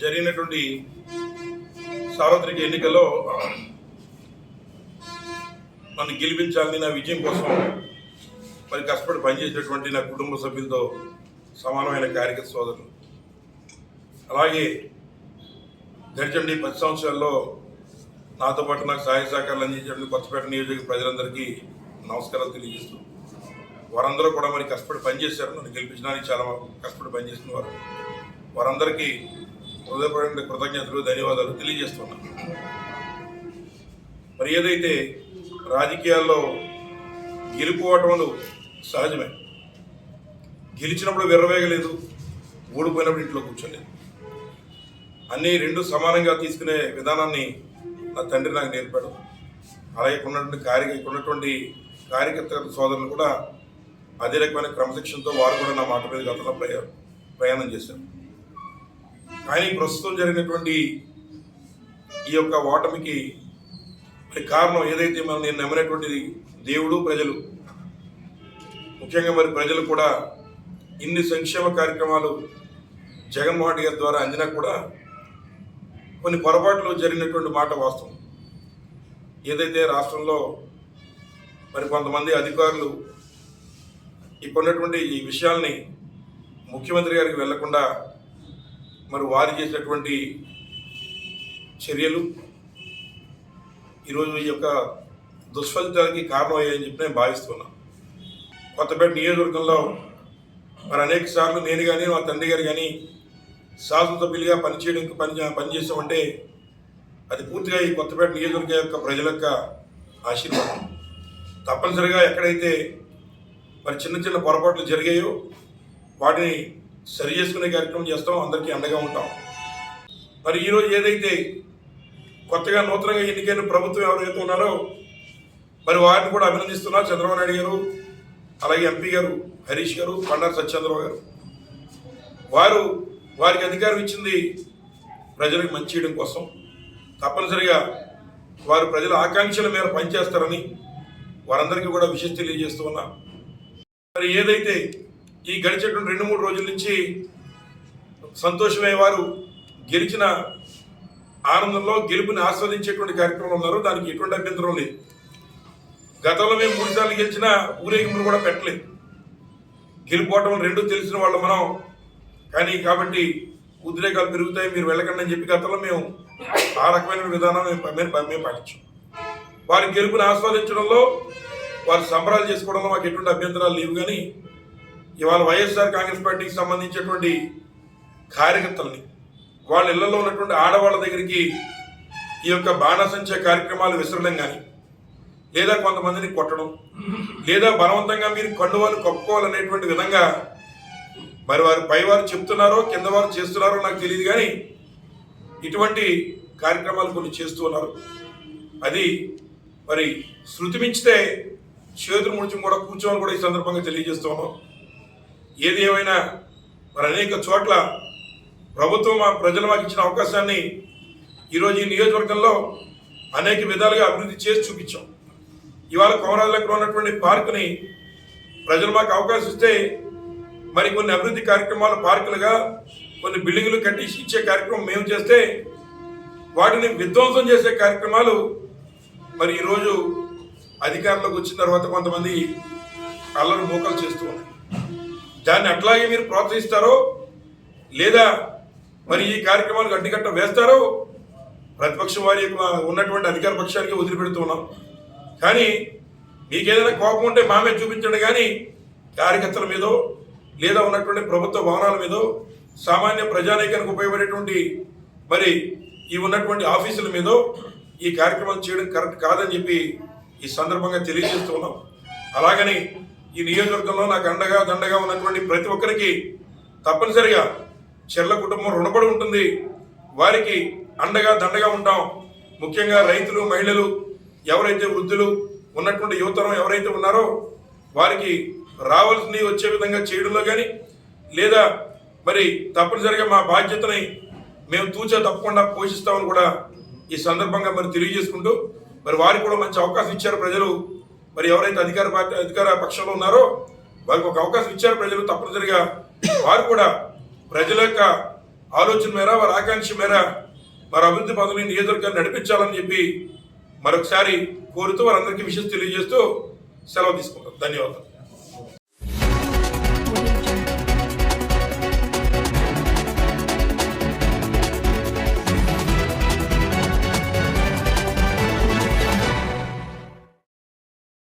జరిగినటువంటి సార్వత్రిక ఎన్నికల్లో నన్ను గెలిపించాలని నా విజయం కోసం మరి కష్టపడి పనిచేసినటువంటి నా కుటుంబ సభ్యులతో సమానమైన కార్యకర్త సోదరులు. అలాగే గడిచండి పది సంవత్సరాల్లో నాతో పాటు నాకు సహాయ సహకారాలు అందించినటువంటి కొత్తపేట నియోజక ప్రజలందరికీ నమస్కారాలు తెలియజేస్తూ వారందరూ కూడా మరి కష్టపడి పనిచేశారు. నన్ను గెలిపించడానికి చాలా కష్టపడి పనిచేసిన వారు. వారందరికీ హృదయపూర్వక కృతజ్ఞతలు ధన్యవాదాలు తెలియజేస్తున్నాను మరి ఏదైతే రాజకీయాల్లో గెలుపు ఓటములు సహజమే గెలిచినప్పుడు విర్రవేగలేదు ఓడిపోయినప్పుడు ఇంట్లో కూర్చోలేదు అన్నీ రెండు సమానంగా తీసుకునే విధానాన్ని నా తండ్రి నాకు నేర్పాడు. అలాగే ఉన్నటువంటి కార్య ఉన్నటువంటి కార్యకర్త సోదరులు కూడా అదే రకమైన క్రమశిక్షణతో వారు కూడా నా మాట మీద గతంలో ప్రయా ప్రయాణం చేశారు. కానీ ప్రస్తుతం జరిగినటువంటి ఈ యొక్క ఓటమికి మరి కారణం ఏదైతే మనం నేను నమ్మినటువంటిది దేవుడు ప్రజలు. ముఖ్యంగా మరి ప్రజలు కూడా ఇన్ని సంక్షేమ కార్యక్రమాలు జగన్మోహన్ రెడ్డి గారి ద్వారా అందినా కూడా కొన్ని పొరపాట్లు జరిగినటువంటి మాట వాస్తవం. ఏదైతే రాష్ట్రంలో మరి కొంతమంది అధికారులు ఇప్పుడున్నటువంటి ఈ విషయాల్ని ముఖ్యమంత్రి గారికి వెళ్ళకుండా మరి వారు చేసినటువంటి చర్యలు ఈరోజు ఈ యొక్క దుష్ఫలితాలకి కారణమయ్యాయని చెప్పి నేను భావిస్తున్నాను కొత్తపేట నియోజకవర్గంలో మరి అనేక సార్లు నేను కానీ మా తండ్రి గారు కానీ శాసనసభ్యులుగా పనిచేయడానికి పని పనిచేసామంటే అది పూర్తిగా ఈ కొత్తపేట నియోజకవర్గం యొక్క ప్రజల యొక్క ఆశీర్వాదం. తప్పనిసరిగా ఎక్కడైతే మరి చిన్న చిన్న పొరపాట్లు జరిగాయో వాటిని సరి చేసుకునే కార్యక్రమం చేస్తాం అందరికీ అండగా ఉంటాం. మరి ఈరోజు ఏదైతే కొత్తగా నూతనంగా ఎన్నికైన ప్రభుత్వం ఎవరైతే ఉన్నారో మరి వారిని కూడా అభినందిస్తున్నారు చంద్రబాబు నాయుడు గారు అలాగే ఎంపీ గారు హరీష్ గారు బండారు సత్యేంద్రరావు గారు. వారు వారికి అధికారం ఇచ్చింది ప్రజలకు మంచి చేయడం కోసం. తప్పనిసరిగా వారు ప్రజల ఆకాంక్షల మేర పనిచేస్తారని వారందరికీ కూడా విషయం తెలియజేస్తూ ఉన్నా. మరి ఏదైతే ఈ గడిచేటువంటి రెండు మూడు రోజుల నుంచి సంతోషమే వారు గెలిచిన ఆనందంలో గెలుపుని ఆస్వాదించేటువంటి కార్యక్రమం ఉన్నారు. దానికి ఎటువంటి అభ్యంతరం లేదు. గతంలో మేము మూడు సార్లు గెలిచిన ఊరేగింపులు కూడా పెట్టలేదు. గెలుపోవటం రెండు తెలిసిన వాళ్ళు మనం. కానీ కాబట్టి ఉద్రేకాలు పెరుగుతాయి మీరు వెళ్ళకండి అని చెప్పి గతంలో మేము ఆ రకమైన విధానం మేము- మేము పాటించాం. వారి గెలుపుని ఆస్వాదించడంలో వారు సంబరాలు చేసుకోవడంలో మాకు ఎటువంటి అభ్యంతరాలు లేవు. కానీ ఇవాళ వైఎస్ఆర్ కాంగ్రెస్ పార్టీకి సంబంధించినటువంటి కార్యకర్తల్ని వాళ్ళ ఇళ్ళలో ఉన్నటువంటి ఆడవాళ్ళ దగ్గరికి ఈ యొక్క బాణసంచ కార్యక్రమాలు విసరడం కానీ లేదా కొంతమందిని కొట్టడం లేదా బలవంతంగా మీరు కండువాలు కప్పుకోవాలనేటువంటి విధంగా మరి వారు పైవారు చెప్తున్నారో కింద వారు చేస్తున్నారో నాకు తెలియదు కానీ ఇటువంటి కార్యక్రమాలు కొన్ని చేస్తూ ఉన్నారు. అది మరి శృతి మించితే చేతులు ముడిచి కూడా కూర్చోమని కూడా ఈ సందర్భంగా తెలియజేస్తూ ఉన్నాం. ఏది ఏమైనా మరి అనేక చోట్ల ప్రభుత్వం మా ప్రజలు మాకు ఇచ్చిన అవకాశాన్ని ఈరోజు ఈ నియోజకవర్గంలో అనేక విధాలుగా అభివృద్ధి చేసి చూపించాం. ఇవాళ కోమరాజులకు ఉన్నటువంటి పార్కుని ప్రజలు మాకు అవకాశం ఇస్తే మరి కొన్ని అభివృద్ధి కార్యక్రమాలు పార్కులుగా కొన్ని బిల్డింగులు కట్టి ఇచ్చే కార్యక్రమం మేము చేస్తే వాటిని విధ్వంసం చేసే కార్యక్రమాలు మరి ఈరోజు అధికారంలోకి వచ్చిన తర్వాత కొంతమంది అల్లరి మోకలు చేస్తూ ఉన్నాయి. దాన్ని అట్లాగే మీరు ప్రోత్సహిస్తారో లేదా మరి ఈ కార్యక్రమాలకు అడ్డుకట్ట వేస్తారో ప్రతిపక్షం వారి యొక్క ఉన్నటువంటి అధికార పక్షానికి వదిలిపెడుతున్నాం కానీ మీకేదైనా కోపం ఉంటే మామే చూపించండి కానీ కార్యకర్తల మీదో లేదా ఉన్నటువంటి ప్రభుత్వ భవనాల మీదో సామాన్య ప్రజానీకానికి ఉపయోగపడేటువంటి మరి ఈ ఉన్నటువంటి ఆఫీసుల మీదో ఈ కార్యక్రమం చేయడం కరెక్ట్ కాదని చెప్పి ఈ సందర్భంగా తెలియజేస్తున్నాం అలాగని ఈ నియోజకవర్గంలో నాకు అండగా దండగా ఉన్నటువంటి ప్రతి ఒక్కరికి తప్పనిసరిగా చెర్ల కుటుంబం రుణపడి ఉంటుంది. వారికి అండగా దండగా ఉంటాం. ముఖ్యంగా రైతులు మహిళలు ఎవరైతే వృద్ధులు ఉన్నటువంటి యువతరం ఎవరైతే ఉన్నారో వారికి రావాల్సినవి వచ్చే విధంగా చేయడంలో కానీ లేదా మరి తప్పనిసరిగా మా బాధ్యతని మేము తూచా తప్పకుండా పోషిస్తామని కూడా ఈ సందర్భంగా మరి తెలియజేసుకుంటూ మరి వారికి కూడా మంచి అవకాశం ఇచ్చారు ప్రజలు. మరి ఎవరైతే అధికార పార్టీ అధికార పక్షంలో ఉన్నారో వారికి ఒక అవకాశం ఇచ్చారు ప్రజలు తప్పనిసరిగా వారు కూడా ప్రజల యొక్క ఆలోచన మేర వారి ఆకాంక్ష మేర వారి అభివృద్ధి పదవిని నియోజకవర్గాన్ని నడిపించాలని చెప్పి మరొకసారి కోరుతూ వారందరికీ విషయం తెలియజేస్తూ సెలవు తీసుకుంటాం. ధన్యవాదాలు.